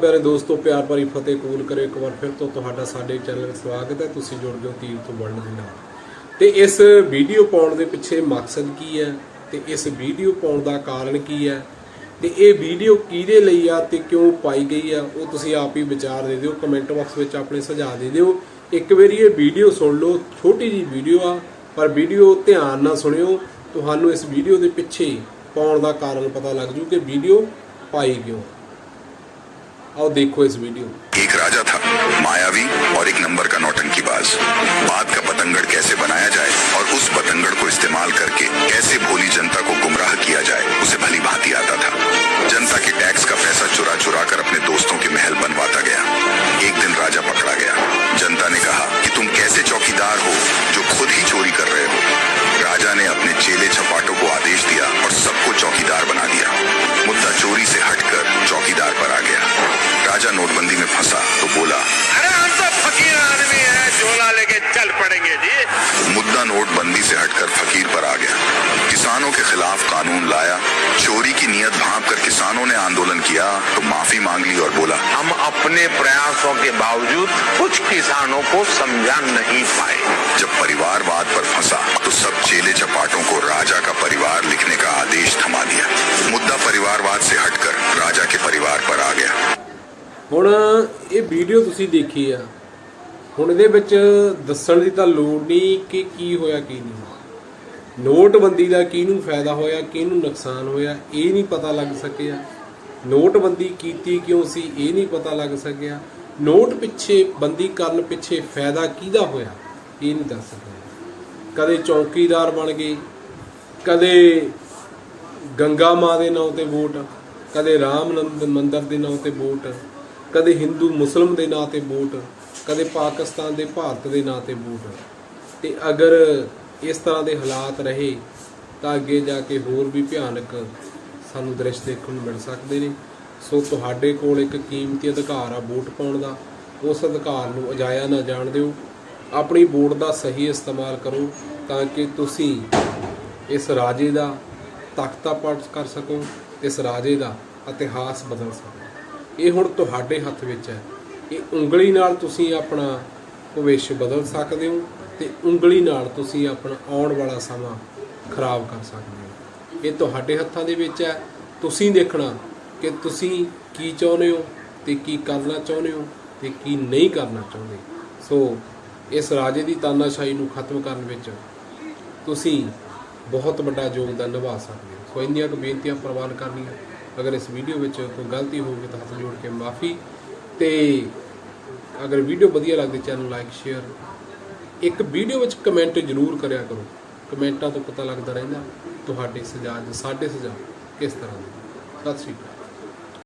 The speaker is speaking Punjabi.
ਪਿਆਰੇ ਦੋਸਤੋ, ਪਿਆਰ ਭਰੀ ਫਤਿਹ ਕਬੂਲ ਕਰਿਓ ਇੱਕ ਵਾਰ ਫਿਰ ਤੋਂ ਤੁਹਾਡਾ ਸਾਡੇ ਚੈਨਲ ਵਿੱਚ ਸਵਾਗਤ ਹੈ। ਤੁਸੀਂ ਜੁੜ ਗਏ ਹੋ ਤੀਰ ਤੋਂ ਵਰਲਡ ਦੇ ਨਾਲ। ਤੇ ਇਸ ਵੀਡੀਓ ਪਾਉਣ ਦੇ ਪਿੱਛੇ ਮਕਸਦ ਕੀ ਹੈ? ਤੇ ਇਸ ਵੀਡੀਓ ਪਾਉਣ ਦਾ ਕਾਰਨ ਕੀ ਹੈ? ਤੇ ਇਹ ਵੀਡੀਓ ਕਿਹਦੇ ਲਈ ਆ ਤੇ ਕਿਉਂ ਪਾਈ ਗਈ ਆ? ਉਹ ਤੁਸੀਂ ਆਪ ਹੀ ਵਿਚਾਰ ਦੇ ਦਿਓ। ਕਮੈਂਟ ਬਾਕਸ ਵਿੱਚ ਆਪਣੇ ਸੁਝਾਅ ਦੇ ਦਿਓ। ਇੱਕ ਵਾਰੀ ਇਹ ਵੀਡੀਓ ਸੁਣ ਲਓ। ਛੋਟੀ ਜੀ ਵੀਡੀਓ ਆ, ਪਰ ਵੀਡੀਓ ਧਿਆਨ ਨਾਲ ਸੁਣਿਓ। ਤੁਹਾਨੂੰ ਇਸ ਵੀਡੀਓ ਦੇ ਪਿੱਛੇ ਪਾਉਣ ਦਾ ਕਾਰਨ ਪਤਾ ਲੱਗ ਜੂ ਕਿ ਵੀਡੀਓ ਪਾਈ ਕਿਉਂ। आओ देखो इस वीडियो। एक राजा था, मायावी, और एक नंबर का नौटंकी बाज बात का पतंगड़ कैसे बनाया जाए और उस पतंगड़ को इस्तेमाल करके कैसे भोली जनता को गुमराह किया जाए। नोटबंदी से हटकर फकीर पर आ गया किसानों के खिलाफ कानून लाया चोरी की नीयत भांप कर किसानों ने आंदोलन किया तो माफी मांग ली और बोला हम अपने प्रयासों के बावजूद कुछ किसानों को समझा नहीं पाए जब परिवारवाद पर फंसा तो सब चेले चपाटों को राजा का परिवार लिखने का आदेश थमा दिया मुद्दा परिवारवाद से हटकर राजा के परिवार पर आ गया ਹੁਣ ਇਹ ਵੀਡੀਓ ਤੁਸੀਂ ਦੇਖੀ ਆ ਹੁਣ ਇਹਦੇ ਵਿੱਚ ਦੱਸਣ ਦੀ ਤਾਂ ਲੋੜ ਨਹੀਂ ਕਿ ਕੀ ਹੋਇਆ, ਕੀ ਨਹੀਂ ਨੋਟਬੰਦੀ ਦਾ ਕਿਹਨੂੰ ਫਾਇਦਾ ਹੋਇਆ, ਕਿਹਨੂੰ ਨੁਕਸਾਨ ਹੋਇਆ, ਇਹ ਨਹੀਂ ਪਤਾ ਲੱਗ ਸਕਿਆ। ਨੋਟਬੰਦੀ ਕੀਤੀ ਕਿਉਂ ਸੀ, ਇਹ ਨਹੀਂ ਪਤਾ ਲੱਗ ਸਕਿਆ। ਨੋਟ ਪਿੱਛੇ, ਬੰਦੀ ਕਰਨ ਪਿੱਛੇ ਫਾਇਦਾ ਕਿਹਦਾ ਹੋਇਆ, ਇਹ ਨਹੀਂ ਦੱਸ ਸਕਿਆ। ਕਦੇ ਚੌਕੀਦਾਰ ਬਣ ਗਏ, ਕਦੇ ਗੰਗਾ ਮਾਂ ਦੇ ਨਾਂ ਤੇ ਵੋਟ, ਕਦੇ ਰਾਮ ਨੰਦ ਮੰਦਰ ਦੇ ਨਾਂ ਤੇ ਵੋਟ, ਕਦੇ ਹਿੰਦੂ ਮੁਸਲਮ ਦੇ ਨਾਂ ਤੇ ਵੋਟ। ਕਦੇ ਪਾਕਿਸਤਾਨ ਦੇ ਭਾਰਤ ਦੇ ਨਾਂ ਤੇ ਵੋਟ ਤੇ ਅਗਰ ਇਸ ਤਰ੍ਹਾਂ ਦੇ ਹਾਲਾਤ ਰਹੇ, ਤਾਂ ਅੱਗੇ ਜਾ ਕੇ ਹੋਰ ਵੀ ਭਿਆਨਕ ਸਾਨੂੰ ਦ੍ਰਿਸ਼ ਦੇਖਣ ਨੂੰ ਮਿਲ ਸਕਦੇ ਨੇ। ਸੋ ਤੁਹਾਡੇ ਕੋਲ ਇੱਕ ਕੀਮਤੀ ਅਧਿਕਾਰ ਆ ਵੋਟ ਪਾਉਣ ਦਾ। ਉਸ ਅਧਿਕਾਰ ਨੂੰ ਅਜਾਇਆ ਨਾ ਜਾਣ ਦਿਓ। ਆਪਣੀ ਵੋਟ ਦਾ ਸਹੀ ਇਸਤੇਮਾਲ ਕਰੋ ਤਾਂ ਕਿ ਤੁਸੀਂ ਇਸ ਰਾਜੇ ਦਾ ਤਖਤਾ ਪਾਠ ਕਰ ਸਕੋ, ਇਸ ਰਾਜੇ ਦਾ ਇਤਿਹਾਸ ਬਦਲ ਸਕੋ। ਇਹ ਹੁਣ ਤੁਹਾਡੇ ਹੱਥ ਵਿੱਚ ਹੈ। ਇਹ ਉਂਗਲੀ ਨਾਲ ਤੁਸੀਂ ਆਪਣਾ ਭਵਿੱਖ ਬਦਲ ਸਕਦੇ ਹੋ ਤੇ ਉਂਗਲੀ ਨਾਲ ਤੁਸੀਂ ਆਪਣਾ ਆਉਣ ਵਾਲਾ ਸਮਾਂ ਖਰਾਬ ਕਰ ਸਕਦੇ ਹੋ। ਇਹ ਤੁਹਾਡੇ ਹੱਥਾਂ ਦੇ ਵਿੱਚ ਹੈ। ਤੁਸੀਂ ਦੇਖਣਾ ਕਿ ਤੁਸੀਂ ਕੀ ਚਾਹੁੰਦੇ ਹੋ ਤੇ ਕੀ ਕਰਨਾ ਚਾਹੁੰਦੇ ਹੋ ਤੇ ਕੀ ਨਹੀਂ ਕਰਨਾ ਚਾਹੁੰਦੇ। ਸੋ, ਇਸ ਰਾਜੇ ਦੀ ਤਾਨਾਸ਼ਾਹੀ ਨੂੰ ਖਤਮ ਕਰਨ ਵਿੱਚ ਤੁਸੀਂ ਬਹੁਤ ਵੱਡਾ ਯੋਗਦਾਨ ਨਿਭਾ ਸਕਦੇ ਹੋ। ਸੋ, ਇੰਨੀਆਂ ਕੁ ਬੇਨਤੀਆਂ ਪ੍ਰਵਾਨ ਕਰਨੀਆਂ। ਅਗਰ ਇਸ ਵੀਡੀਓ ਵਿੱਚ ਕੋਈ ਗਲਤੀ ਹੋਵੇ ਤਾਂ ਹੱਥ ਜੋੜ ਕੇ ਮਾਫੀ ਤੇ ਅਗਰ ਵੀਡੀਓ ਵਧੀਆ ਲੱਗਦੀ ਚੈਨਲ ਲਾਈਕ ਸ਼ੇਅਰ ਇੱਕ ਵੀਡੀਓ ਵਿੱਚ ਕਮੈਂਟ ਜ਼ਰੂਰ ਕਰਿਆ ਕਰੋ। ਕਮੈਂਟਾਂ ਤੋਂ ਪਤਾ ਲੱਗਦਾ ਰਹਿੰਦਾ ਤੁਹਾਡੇ ਸੁਝਾਅ ਜਾਂ ਸਾਡੇ ਸੁਝਾਅ ਕਿਸ ਤਰ੍ਹਾਂ ਦੇ। ਸਤਿ ਸ਼੍ਰੀ ਅਕਾਲ।